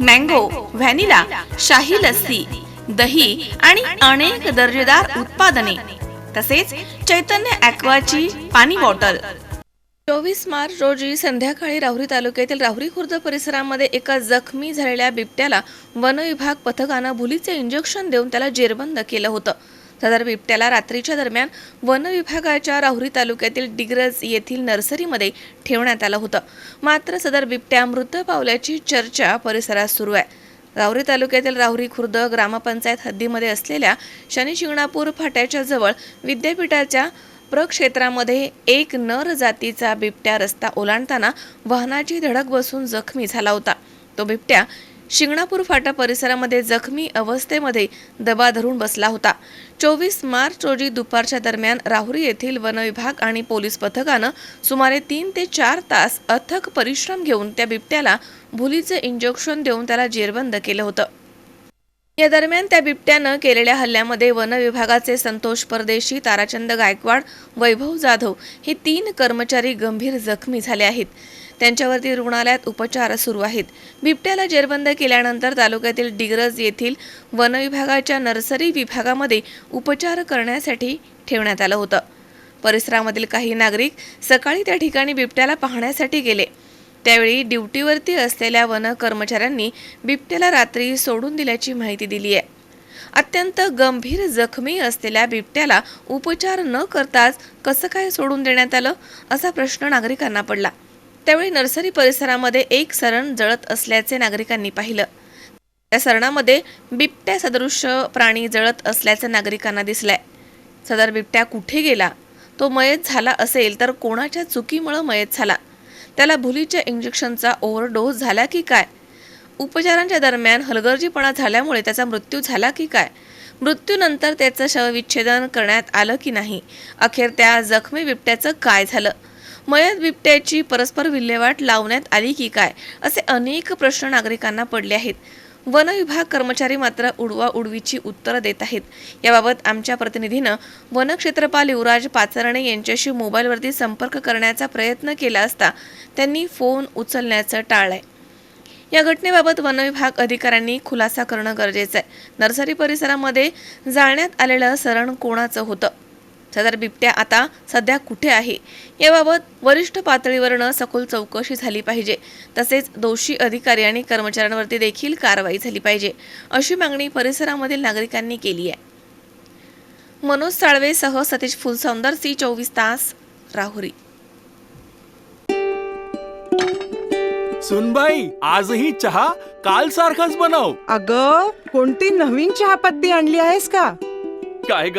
Mango vanilla शाही लस्सी दही आणि अनेक दर्जेदार उत्पादने तसेच चैतन्य ॲक्वाची पाणी बॉटल. चोवीस मार्च रोजी संध्याकाळी राहुरी तालुक्यातील राहुरी खुर्द परिसरामध्ये एका जखमी झालेल्या बिबट्याला वनविभाग पथकानं भुलीचे इंजेक्शन देऊन त्याला जेरबंद केलं होतं. सदर बिबट्याला रात्रीच्या दरम्यान वन विभागाच्या राहुरी तालुक्यातील डिग्रज येथील नर्सरीमध्ये ठेवण्यात आलं होतं. मात्र सदर बिबट्या मृत पावल्याची चर्चा परिसरात सुरू आहे. राहुरी तालुक्यातील राहुरी खुर्द ग्रामपंचायत हद्दीमध्ये असलेल्या शनिशिंगणापूर फाट्याच्या जवळ विद्यापीठाच्या प्रक्षेत्रामध्ये एक नर जातीचा बिबट्या रस्ता ओलांडताना वाहनाची धडक बसून जखमी झाला होता. तो बिबट्या शिंगणापूर फाटा परिसरामध्ये जखमी अवस्थेमध्ये दबा धरून बसला होता. चोवीस मार्च रोजी दुपारच्या दरम्यान राहुरी येथील वनविभाग आणि पोलीस पथकानं सुमारे तीन ते चार तास अथक परिश्रम घेऊन त्या बिबट्याला भुलीचे इंजेक्शन देऊन त्याला जेरबंद केलं होतं. या दरम्यान त्या बिबट्यानं केलेल्या हल्ल्यामध्ये वन विभागाचे संतोष परदेशी ताराचंद गायकवाड वैभव जाधव हे तीन कर्मचारी गंभीर जखमी झाले आहेत. त्यांच्यावरती रुग्णालयात उपचार सुरू आहेत. बिबट्याला जेरबंद केल्यानंतर तालुक्यातील डिग्रज येथील वन विभागाच्या नर्सरी विभागामध्ये उपचार करण्यासाठी ठेवण्यात आलं होतं. परिसरामधील काही नागरिक सकाळी त्या ठिकाणी बिबट्याला पाहण्यासाठी गेले. त्यावेळी ड्युटीवरती असलेल्या वन कर्मचाऱ्यांनी बिबट्याला रात्री सोडून दिल्याची माहिती दिली आहे. अत्यंत गंभीर जखमी असलेल्या बिबट्याला उपचार न करताच कसं काय सोडून देण्यात आलं असा प्रश्न नागरिकांना पडला. त्यावेळी नर्सरी परिसरामध्ये एक सरण जळत असल्याचे नागरिकांनी पाहिलं. त्या सरणामध्ये बिबट्या सदृश्य प्राणी जळत असल्याचं नागरिकांना दिसलंय. सदर बिबट्या कुठे गेला? तो मयत झाला असेल तर कोणाच्या चुकीमुळं मयत झाला? त्याला भुलीच्या इंजेक्शनचा ओव्हरडोस झाला की काय? उपचारांच्या दरम्यान हलगर्जीपणा झाल्यामुळे त्याचा मृत्यू झाला की काय? मृत्यूनंतर त्याचं शवविच्छेदन करण्यात आलं की नाही? अखेर त्या जखमी बिबट्याचं काय झालं? मयत बिबट्याची परस्पर विल्हेवाट लावण्यात आली की काय? असे अनेक प्रश्न नागरिकांना पडले आहेत. वन विभाग कर्मचारी मात्र उडवा उडवीची उत्तरं देत आहेत. याबाबत आमच्या प्रतिनिधीनं वनक्षेत्रपाल युवराज पाचरणे यांच्याशी मोबाईलवरती संपर्क करण्याचा प्रयत्न केला असता त्यांनी फोन उचलण्याचं टाळलंय. या घटनेबाबत वनविभाग अधिकाऱ्यांनी खुलासा करणं गरजेचं आहे. नर्सरी परिसरामध्ये जाळण्यात आलेलं सरण कोणाचं होतं? सदर बिबट्या आता सध्या कुठे आहे? याबाबत वरिष्ठ पातळीवरनं सखोल चौकशी झाली पाहिजे. तसेच दोषी अधिकारी आणि कर्मचाऱ्यांवरती देखील कारवाई झाली पाहिजे अशी मागणी परिसरामधील नागरिकांनी केली आहे. मनोज साळवेसह सतीश फुलसौंदर सी चोवीस तास राहुरी. सुनबाई आजही चहा काल सारखाच बनव. अग कोणती नवीन चहापत्ती आणली आहेस का? काय ग?